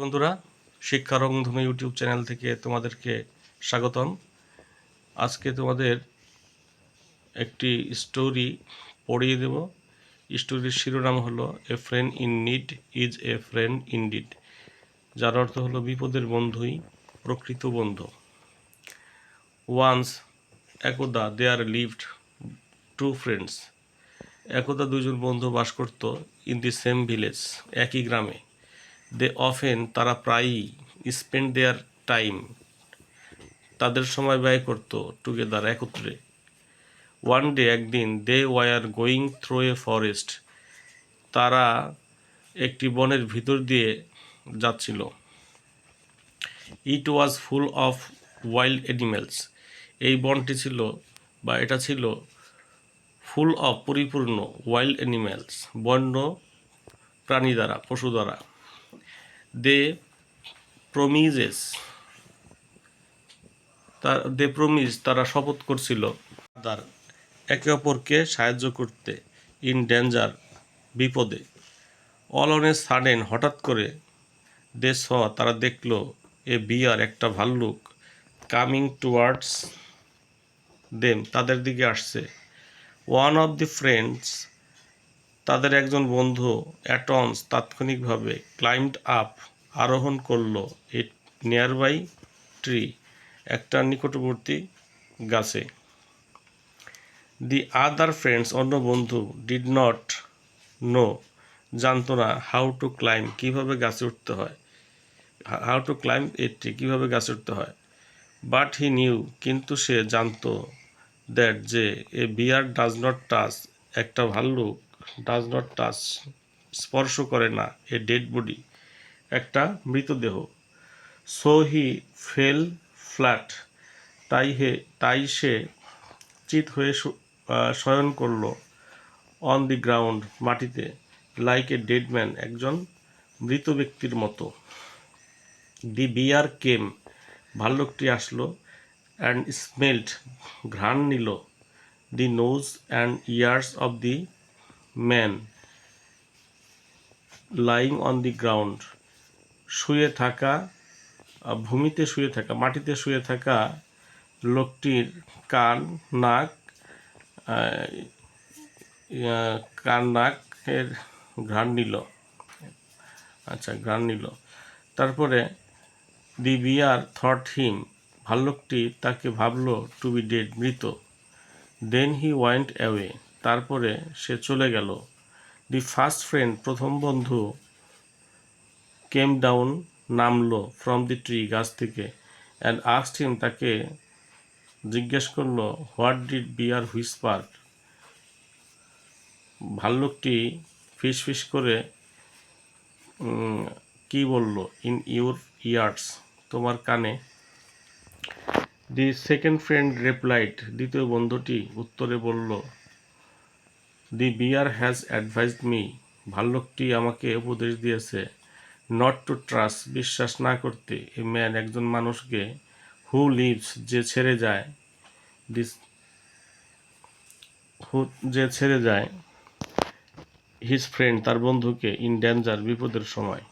বন্ধুরা, শিক্ষা রংধনু ইউটিউব চ্যানেল থেকে তোমাদেরকে স্বাগতম। আজকে তোমাদের একটি স্টোরি পড়িয়ে দেব। স্টোরির শিরোনাম হলো a friend in need is a friend in deed যার অর্থ হলো, বিপদের বন্ধুই প্রকৃত বন্ধু ওয়ান্স একদা দেয়ার লিভড টু ফ্রেন্ডস একদা দুজন বন্ধু বাস করত ইন দি সেম ভিলেজ একই গ্রামে। দে অফেন তারা প্রায়ই স্পেন্ড দেয়ার টাইম তাদের সময় ব্যয় করত টুগেদার একত্রে। ওয়ান ডে একদিন they were going through a forest তারা একটি বনের ভিতর দিয়ে যাচ্ছিল। It was full of wild animals এই বনটি ছিল, বা এটা ছিল ফুল অফ পরিপূর্ণ ওয়াইল্ড অ্যানিমেলস বন্য প্রাণী দ্বারা, পশু দ্বারা। They promises. তার দে প্রমিজ, তারা শপথ করছিল। তার একে অপরকে সাহায্য করতে ইন ডেঞ্জার বিপদে। অল অন এ সাডেন হঠাৎ করে দে স, তারা দেখল এ বিয়ার একটা ভাল্লুক কামিং টুয়ার্ডস দেম, তাদের দিকে আসছে। ওয়ান অফ দি ফ্রেন্ডস তাদের একজন বন্ধু অ্যাটমস তাৎক্ষণিকভাবে ক্লাইম্ড আপ আরোহণ করল এ নিয়ারবাই ট্রি একটা নিকটবর্তী গাছে। দি আদার ফ্রেন্ডস অন্য বন্ধু ডিড নট নো জানতো না হাউ টু ক্লাইম্ব কীভাবে গাছে উঠতে হয় how to climb a tree কীভাবে গাছে উঠতে হয়। বাট হি নিউ কিন্তু সে জানতো দ্যাট যে a bear does not touch একটা ভাল্লুক ডাজ নট টাচ স্পর্শ করে না এ ডেড বডি একটা মৃতদেহ। সো হি ফেল ফ্ল্যাট তাই হে, তাই সে চিত হয়ে শয়ন করল অন দি গ্রাউন্ড মাটিতে লাইক এ ডেড ম্যান একজন মৃত ব্যক্তির মতো। দি বিয়ার কেম ভাল্লুকটি আসলো অ্যান্ড স্মেল্ট ঘ্রাণ নিল। The nose and ears of the man lying on the ground শুয়ে থাকা ভূমিতে শুয়ে থাকা, মাটিতে শুয়ে থাকা লোকটির কান, নাক কান, নাকের ঘ্রাণ নিল। আচ্ছা ঘ্রাণ নিল। তারপরে দি বিয়ার থট হিম, ভাল্লুকটি তাকে ভাবলো টু বি ডেড মৃত। Then he went away. তারপরে সে চলে গেল। দি ফার্স্ট ফ্রেন্ড, প্রথম বন্ধু কেম ডাউন নামলো ফ্রম দি ট্রি গাছ থেকে অ্যান্ড আস্ট হিম তাকে জিজ্ঞেস করল হোয়াট ডিড বিয়ার হুইসপার ভাল্লুকটি ফিস ফিস করে কি বলল? ইন ইউর ইয়ার্স তোমার কানে। দি সেকেন্ড ফ্রেন্ড রেপ্লাইড দ্বিতীয় বন্ধুটি উত্তরে বলল the bear has advised me ভাল্লুকটি আমাকে উপদেশ দিয়েছে। নট টু ট্রাস্ট বিশ্বাস না করতে। এ ম্যান একজন মানুষকে হু লিভস যে ছেড়ে যায়। দিস হু যে ছেড়ে যায়। হিজ ফ্রেন্ড তার বন্ধুকে ইন ডেঞ্জার বিপদের সময়।